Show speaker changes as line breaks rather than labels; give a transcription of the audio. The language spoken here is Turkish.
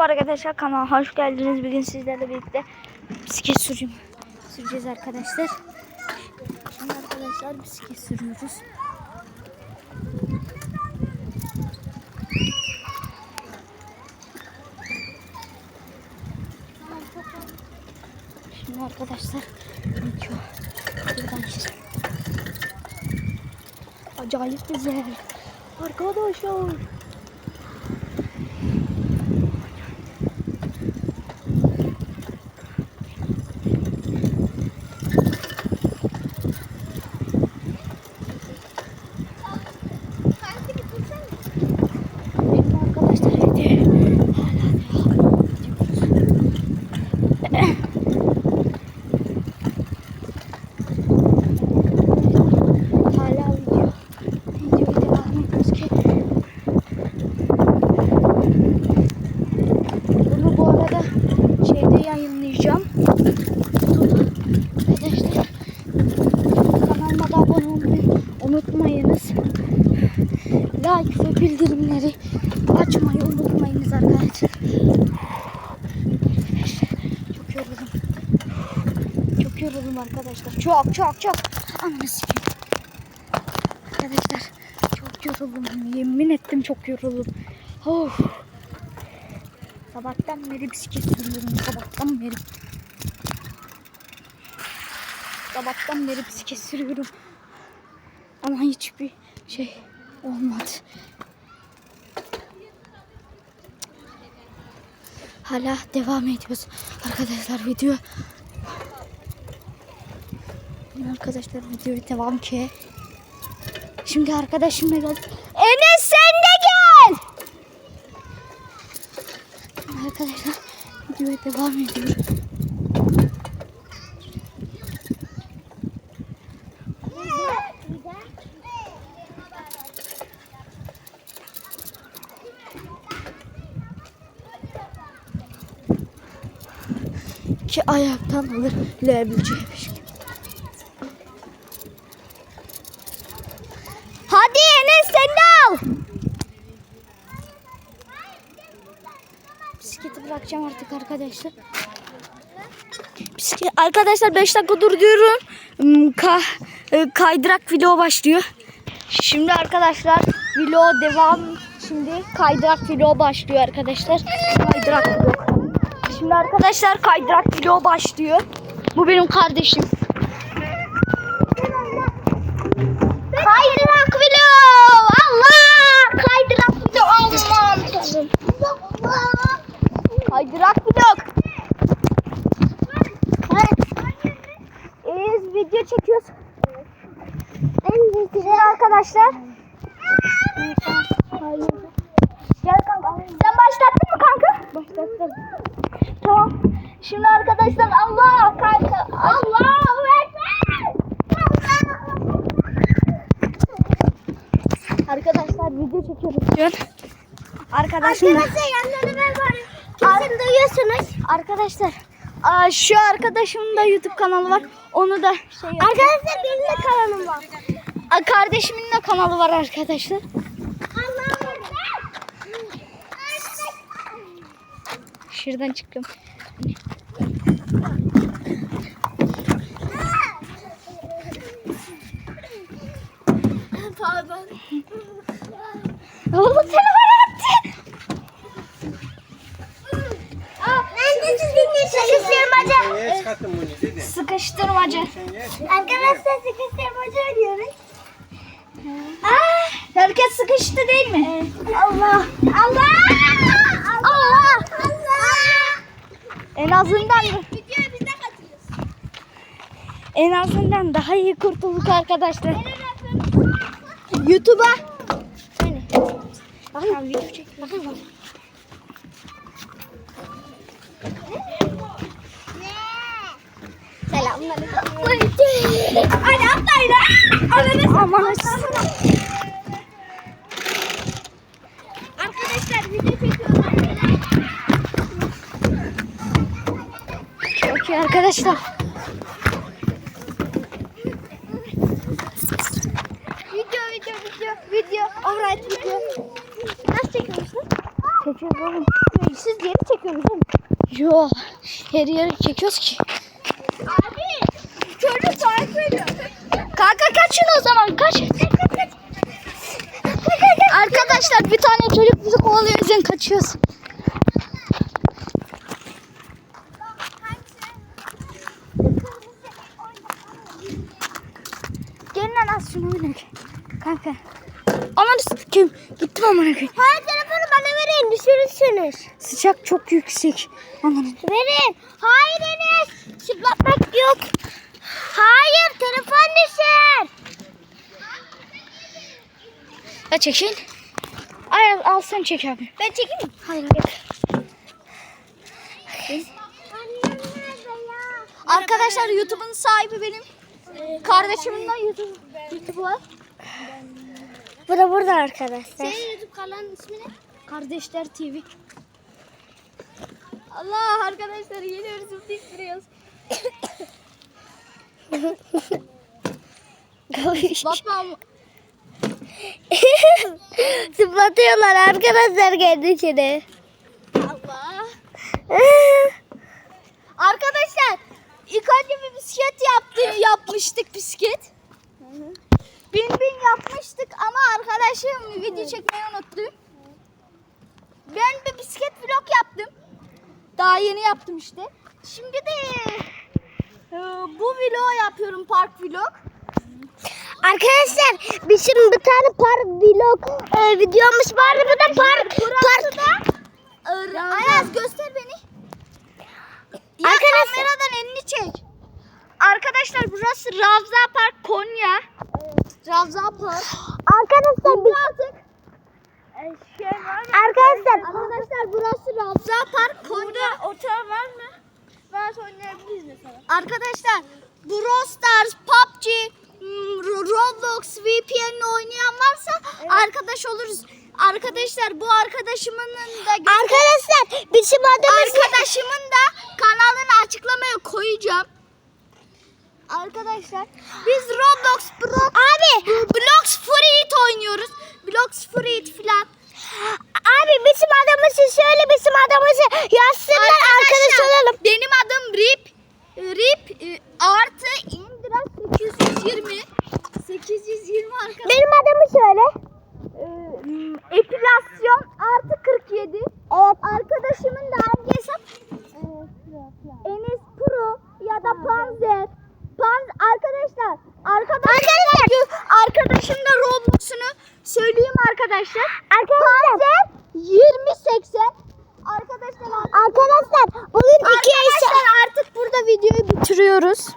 Merhaba arkadaşlar kanalıma hoş geldiniz. Bugün sizlerle birlikte bisiklet sürüyorum. Süreceğiz arkadaşlar. Şimdi arkadaşlar bisiklet sürüyoruz. Şimdi arkadaşlar. Acayip güzel. Arkadaşlar. Şimdi arkadaşlar video hala devam ediyoruz. Hala video. Video devam ediyoruz ki. Bunu bu arada şeyde yayınlayacağım. Arkadaşlar kanalıma da abone olmayı unutmayınız. Like ve bildirimleri açmayı unutmayınız arkadaşlar. Çok yoruldum. Çok yoruldum arkadaşlar. Çok çok çok. Ananı sikeyim. Arkadaşlar çok yoruldum. Yemin ettim çok yoruldum. Of. Sabahtan beri bisiklet sürüyorum. Sabahtan beri. Sabahtan beri bisiklet sürüyorum. Ama hiçbir şey olmadı. Hala devam ediyoruz. Arkadaşlar video Arkadaşlar videoya devam ki. Şimdi arkadaşımla gel. Enes sen de gel. Arkadaşlar videoya devam ediyoruz. Ki ayaktan alır lebileceğimiş gibi. Hadi Enes sen de al. Bisikleti artık arkadaşlar. Bisiklet arkadaşlar 5 dakika durduruyorum. Hmm, Ka e, kaydırak video başlıyor. Şimdi arkadaşlar video devam. Şimdi kaydırak video başlıyor arkadaşlar. Kaydırak video. Şimdi arkadaşlar kaydırak video başlıyor. Bu benim kardeşim. Kaydırak video. Allah! Kaydırak video. Allah'ım tanrım. Kaydırak video. Evet, video çekiyoruz. Şimdi arkadaşlar. Gel kanka. Sen başlattın mı kanka? Başlattım. Tamam. Şimdi arkadaşlar Allah kanka. Allahu Ekber. Arkadaşlar video çekiyoruz. Arkadaşlar.
Arkadaşlar yanlarına ben varım. Kesin duyuyorsunuz.
Arkadaşlar aa, şu arkadaşımın da YouTube kanalı var. Onu da şey yap-
Arkadaşlar benim de kanalım var.
Aa, kardeşimin de kanalı var arkadaşlar. Şuradan çıktım.
Pardon.
Oğlum seni bana attı.
Ben de sizinle
çıkarttın bunu dedi?
Sıkıştırmacı.
Arkadaşlar sıkıştırmaca oynuyoruz.
Aa, herkes sıkıştı değil mi?
Allah. Allah. Allah. Allah.
En azından
Videoya biz de katılıyoruz.
en azından daha iyi kurtulduk arkadaşlar. YouTube'a. Hani. Bakın video çek. Bakın.
Selamünaleyküm. Hadi atlayın. Ananı
Aman
Arkadaşlar video çekiyoruz.
Çok iyi arkadaşlar.
Video video video video. Alright video. Nasıl çekiyorsun?
Çekiyoruz oğlum. siz yeri çekiyorsunuz oğlum. Yo. Her yeri çekiyoruz ki.
Abi. Çocuk takip ediyor.
Kanka kaçın o zaman kaç. Arkadaşlar bir tane çocuk bizi kovalıyor yüzden kaçıyoruz. Gelin lan az şunu oynayalım. Kanka. Aman kim? Gittim aman koyayım.
Hayır telefonu bana verin düşürürsünüz.
Sıcak çok yüksek. Aman.
Verin. Hayır Enes. Çıplatmak yok.
Ya çekin. Ay al, al sen çek abi.
Ben çekeyim mi?
Hayır hayır. Arkadaşlar YouTube'un sahibi benim. Kardeşimin de YouTube, YouTube var.
Bu da burada arkadaşlar. Senin YouTube kanalın ismi ne?
Kardeşler TV. Allah arkadaşlar yeniyoruz bitiriyoruz. Bakma
Zıplatıyorlar arkadaşlar kendi içine.
Allah. Arkadaşlar ilk önce bir bisiklet yaptı, yapmıştık bisiklet. Bin bin yapmıştık ama arkadaşım video çekmeyi unuttu. Ben bir bisiklet vlog yaptım. Daha yeni yaptım işte. Şimdi de e, bu vlog yapıyorum park vlog.
Arkadaşlar bizim bir tane park vlog e, videomuz vardı. Bu da park.
Burası
park.
da Ayaz göster beni. Ya
Arkadaşlar-
kameradan elini çek. Arkadaşlar burası Ravza Park Konya. Ravza Park.
Arkadaşlar biz
artık şey var mı?
Arkadaşlar
Arkadaşlar burası Ravza Park Konya.
otel var mı? Ben oynayabiliriz mesela.
Arkadaşlar Brawl Stars, PUBG, Roblox, VPN oynayan varsa arkadaş oluruz. Arkadaşlar bu arkadaşımın da
Arkadaşlar bizim adımız
Arkadaşımın da kanalını açıklamaya koyacağım. Arkadaşlar biz Roblox Bro
Abi
Blox Fruit oynuyoruz. Blox Fruit filan.
abi bizim adımızı söyle bizim adımızı yazsınlar arkadaş olalım.
Benim adım Rip. Rip e, artı arkadaşlar.
Benim adımı söyle.
Ee, epilasyon artı 47.
Evet.
Arkadaşımın da hangi hesap? Enes Pro ya da Panzer. Panz arkadaşlar. Arkadaşlar. Arkadaşım da Roblox'unu söyleyeyim arkadaşlar.
Arkadaşlar.
Panzer 2080. Arkadaşlar
Arkadaşlar bugün iki
Arkadaşlar artık burada videoyu bitiriyoruz.